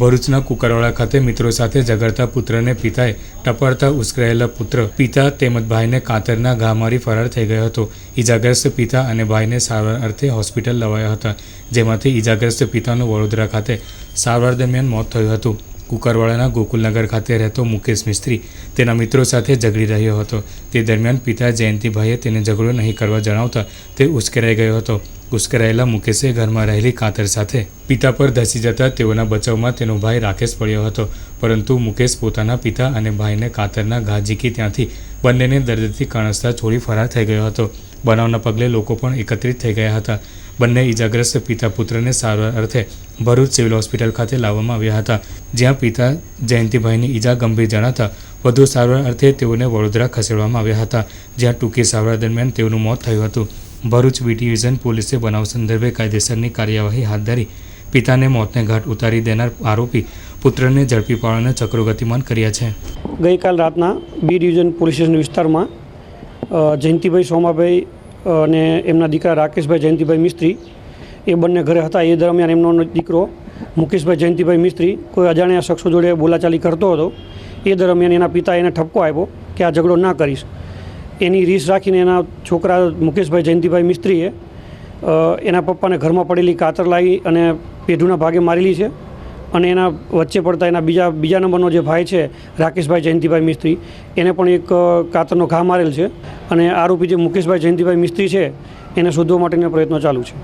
ભરૂચના કુકરવાડા ખાતે મિત્રો સાથે ઝઘડતા પુત્રને પિતાએ ટપાડતા ઉશ્કેરાયેલા પુત્ર પિતા તેમજ ભાઈને કાતરના ઘા મારી ફરાર થઈ ગયો હતો. ઈજાગ્રસ્ત પિતા અને ભાઈને સારવાર અર્થે હોસ્પિટલ લવાયા હતા, જેમાંથી ઈજાગ્રસ્ત પિતાનું વડોદરા ખાતે સારવાર દરમિયાન મોત થયું હતું. કુકરવાડાના ગોકુલનગર ખાતે રહેતો મુકેશ મિસ્ત્રી તેના મિત્રો સાથે ઝઘડી રહ્યો હતો. તે દરમિયાન પિતા જયંતિભાઈએ તેને ઝઘડો નહીં કરવા જણાવતા તે ઉશ્કેરાઈ ગયો હતો. ઉશ્કેરાયેલા મુકેશે ઘરમાં રહેલી કાતર સાથે પિતા પર ધસી જતા તેઓના બચાવમાં તેનો ભાઈ રાકેશ પડ્યો હતો. પરંતુ મુકેશ પોતાના પિતા અને ભાઈને કાતરના ઘા ઝીકી ત્યાંથી બંનેને દર્દથી કણસતા છોડી ફરાર થઈ ગયો હતો. બનાવના પગલે લોકો પણ એકત્રિત થઈ ગયા હતા. બંને ઈજાગ્રસ્ત પિતા પુત્રને સારવાર અર્થે ભરૂચ સિવિલ હોસ્પિટલ ખાતે લાવવામાં આવ્યા હતા, જ્યાં પિતા જયંતિભાઈની ઈજા ગંભીર જણાતા વધુ સારવાર અર્થે તેઓને વડોદરા ખસેડવામાં આવ્યા હતા, જ્યાં ટૂંકી સારવાર દરમિયાન તેઓનું મોત થયું હતું. ભરૂચ બી ડિવિઝન પોલીસે બનાવ સંદર્ભે કાયદેસરની કાર્યવાહી હાથ ધરી પિતાને મોતને ઘાટ ઉતારી દેનાર આરોપી પુત્રને ઝડપી પાડવાના ચક્રો ગતિમાન કર્યા છે. ગઈકાલ રાતના બી ડિવિઝન પોલીસ સ્ટેશન વિસ્તારમાં જયંતિભાઈ સોમાભાઈ અને એમના દીકરા રાકેશભાઈ જયંતિભાઈ મિસ્ત્રી, એ બંને ઘરે હતા. એ દરમિયાન એમનો દીકરો મુકેશભાઈ જયંતિભાઈ મિસ્ત્રી, કોઈ અજાણ્યા શખ્સો જોડે બોલાચાલી કરતો હતો. એ દરમિયાન એના પિતા એને ઠપકો આપ્યો કે આ ઝઘડો ના કરીશ. એની રીસ રાખીને એના છોકરા મુકેશભાઈ જયંતિભાઈ મિસ્ત્રીએ એના પપ્પાને ઘરમાં પડેલી કાતર લાવી અને પેઢુના ભાગે મારેલી છે. અને એના વચ્ચે પડતા એના બીજા બીજા નંબરનો જે ભાઈ છે, રાકેશભાઈ જયંતિભાઈ મિસ્ત્રી, એને પણ એક કાતરનો ઘા મારેલ છે. અને આરોપી જે મુકેશભાઈ જયંતિભાઈ મિસ્ત્રી છે એને શોધવા માટેના પ્રયત્નો ચાલુ છે.